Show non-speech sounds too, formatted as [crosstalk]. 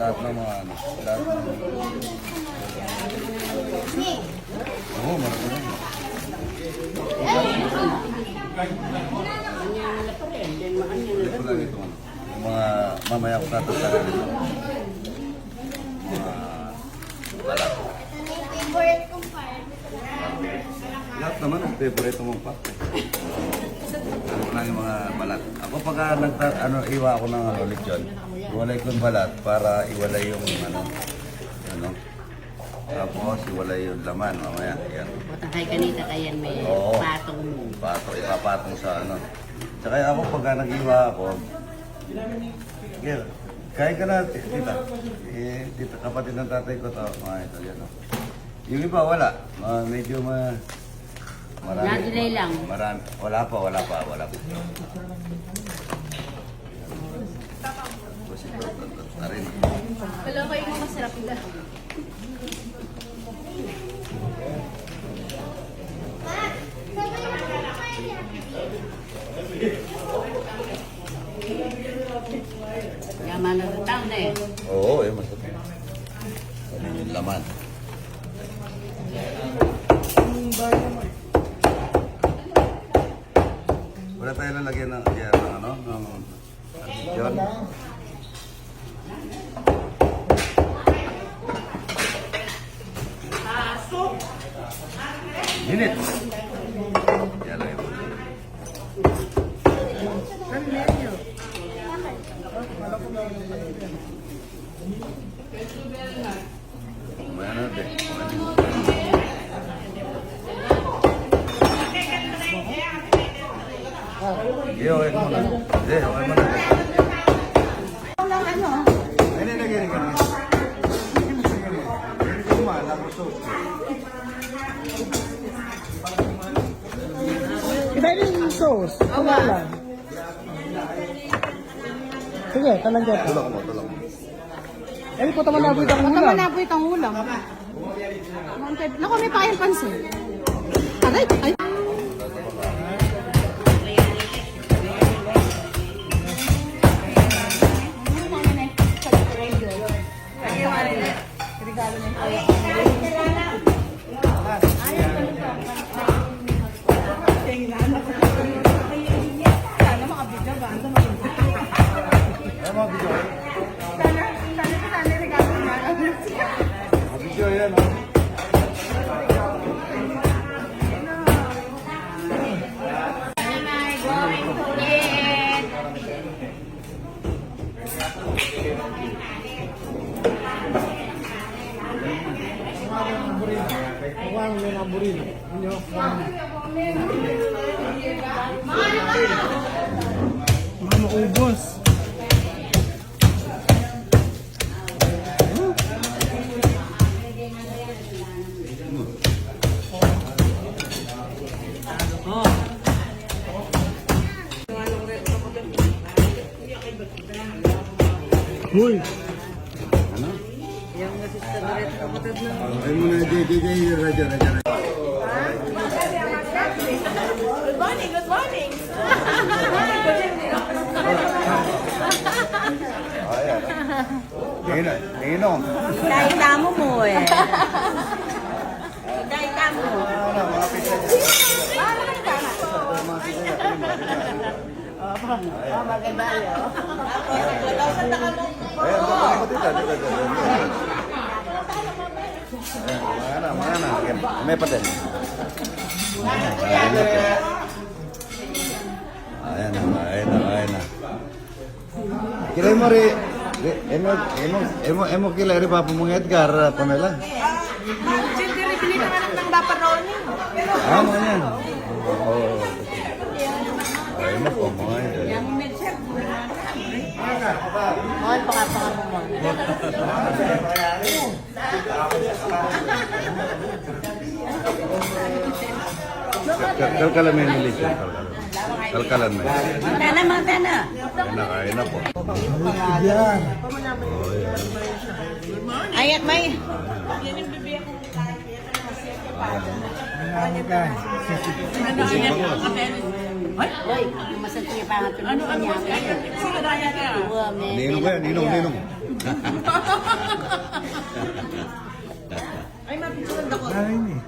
lahat ng mga ano, lahat ng... Oo, marami na. Hindi ko lang ito. ano, Yung mga mamaya ko tatatagal ito. Mga balat. Favorite kong part. Lahat naman ang favorite mong pak. Ano ko lang yung mga balat. Ako pagka nagta, ano, iwa ako ng ano, lechon, iwalay ko yung balat para iwalay yung ano, ano. Tapos iwalay yung laman mamaya. Yan. Kay kanita kayan may Oo. patong mo. Pato, ipapatong sa ano. Tsaka ako pagka nag-iwa ako, yeah, kain ka na, t- tita. Eh, tita, kapatid ng tatay ko to, mga oh. Yung iba, wala. Ah, medyo ma... Marami. Na-delay lang. Marami. Wala pa, wala pa, wala pa. Wala kayo mga masarap nila. Yaman na sa taon na eh. Oo, eh, masarap. Ano yung laman? Wala tayo lalagyan ng, yan, ng ano, ng John. Minute. Yan lang yun. Mamaya na, be. Sige, okay mo na. Hindi, okay mo na. Hindi, ka na. Hindi ko sauce. Iba yung sauce. Wala lang. Sige, talangga pa. Tulak mo, tulak mo. Eh, po taman na ang Huwag ulam. naman naboy itong ulam. Naku, may pakin pansin. Aray, ay. Ay, Mga video yan, oh. Mga Uy, Ano? Ay mo na, di, di, di, radyo, radyo, radyo. Good morning, good morning. Ayan. Ninong, ninong. Dahil tamo mo eh. Dahil tamo mo. Ano, mga pizza dyan. Mga pizza dyan, mga pizza dyan. Oh. Ayan, na, mga na. Mong Edgar, ah. Ah. Mga yan. Mahal pa ka pa ka mo. Kalkalan mo yung milis yan. Kalkalan mo. Magtana, magtana. Ayun na, ayun na po. yan. Ayat may. Hoy, masakit niya pa nga tulungan niya. Ano, ano, Ninong ko yan, ninong, ninong. [laughs] Ay, mapicturan ako. Ay,